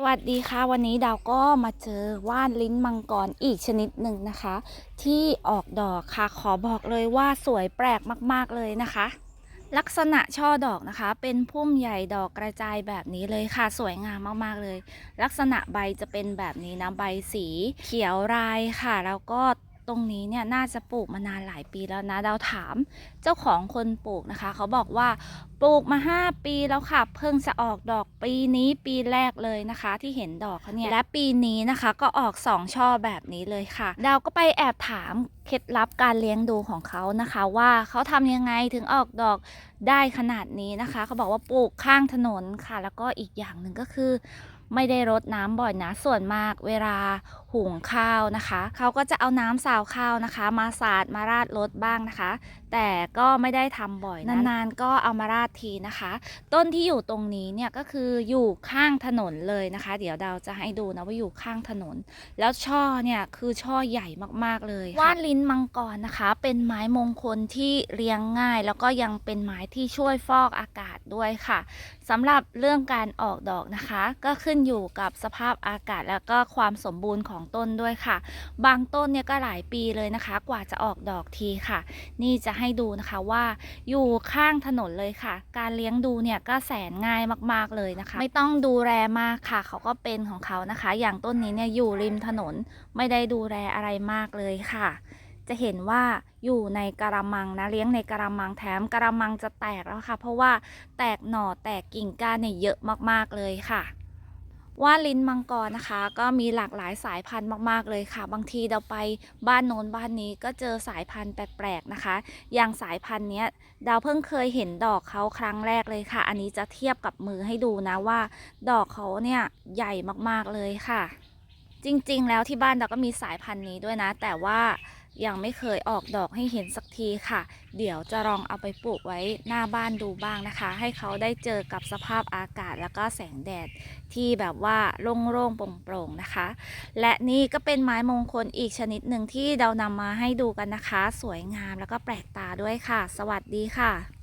สวัสดีค่ะวันนี้ดาวก็มาเจอว่านลิ้นมังกรอีกชนิดหนึ่งนะคะ ที่ออกดอกค่ะขอบอกเลยว่าสวยแปลกมากๆเลยนะคะ ลักษณะช่อดอกนะคะ เป็นพุ่มใหญ่ดอกกระจายแบบนี้เลยค่ะ สวยงามมากๆเลย ลักษณะใบจะเป็นแบบนี้นะใบสีเขียวรายค่ะ แล้วก็ ตรงนี้เนี่ยน่าจะปลูกมานานหลายปีแล้วนะดาวถามเจ้าของคนปลูกนะคะ เขาบอกว่าปลูกมา 5 ปีแล้วค่ะ เพิ่งจะออกดอกปีนี้ปีแรกเลยนะคะ ที่เห็นดอกเขาเนี่ยและปีนี้นะคะก็ออก 2 ช่อแบบนี้เลยค่ะดาวก็ไปแอบถามเคล็ดลับการเลี้ยงดูของเขานะคะ ว่าเขาทำยังไงถึงออกดอกได้ขนาดนี้นะคะ เขาบอกว่าปลูกข้างถนนค่ะ แล้วก็อีกอย่างหนึ่งก็คือ ไม่ได้รดน้ำบ่อยนะส่วนมากเวลา หุงข้าวนะคะเขาก็จะเอาน้ำสาวข้าวนะคะ มาสาดมาราดรดบ้างนะคะ แต่ก็ไม่ได้ทำบ่อยนานๆก็เอามาราดทีนะคะ ต้นที่อยู่ตรงนี้เนี่ยก็คืออยู่ข้างถนนเลยนะคะ เดี๋ยวเราจะให้ดูนะว่าอยู่ข้างถนน แล้วช่อเนี่ยคือช่อใหญ่มากๆเลยว่านลิ้นมังกรนะคะ เป็นไม้มงคลที่เลี้ยงง่าย แล้วก็ยังเป็นไม้ที่ช่วยฟอกอากาศด้วยค่ะสำหรับเรื่องการออกดอกนะคะ ก็ขึ้นอยู่กับสภาพอากาศแล้วก็ความสมบูรณ์ของของต้นด้วยค่ะ บางต้นเนี่ยก็หลายปีเลยนะคะ กว่าจะออกดอกทีค่ะ นี่จะให้ดูนะคะว่าอยู่ข้างถนนเลยค่ะ การเลี้ยงดูเนี่ยก็แสนง่ายมากๆเลยนะคะ ไม่ต้องดูแลมากค่ะ เขาก็เป็นของเขานะคะ อย่างต้นนี้เนี่ยอยู่ริมถนนไม่ได้ดูแลอะไรมากเลยค่ะ จะเห็นว่าอยู่ในกระมังนะเลี้ยงในกระมังแถมกระมังจะแตกแล้วค่ะ เพราะว่าแตกหน่อแตกกิ่งก้านเนี่ยเยอะมากๆเลยค่ะ ว่าลิ้นมังกรนะคะ ก็มีหลากหลายสายพันธุ์มาก ๆ เลยค่ะ บางทีเราไปบ้านโน้นบ้านนี้ก็เจอสายพันธุ์แปลกๆนะคะ อย่างสายพันธุ์เนี้ยดาวเพิ่งเคยเห็นดอกเขาครั้งแรกเลยค่ะ อันนี้จะเทียบกับมือให้ดูนะว่า ดอกเขาเนี่ยใหญ่มากๆเลยค่ะ จริงๆ แล้วที่บ้านเราก็มีสายพันธุ์นี้ด้วยนะ แต่ว่า ยังไม่เคยออกดอกให้เห็นสักทีค่ะ เดี๋ยวจะลองเอาไปปลูกไว้หน้าบ้านดูบ้างนะคะ ให้เขาได้เจอกับสภาพอากาศแล้วก็แสงแดดที่แบบว่าโล่งๆโปร่งๆนะคะ และนี่ก็เป็นไม้มงคลอีกชนิดหนึ่งที่เรานำมาให้ดูกันนะคะ สวยงามแล้วก็แปลกตาด้วยค่ะ สวัสดีค่ะ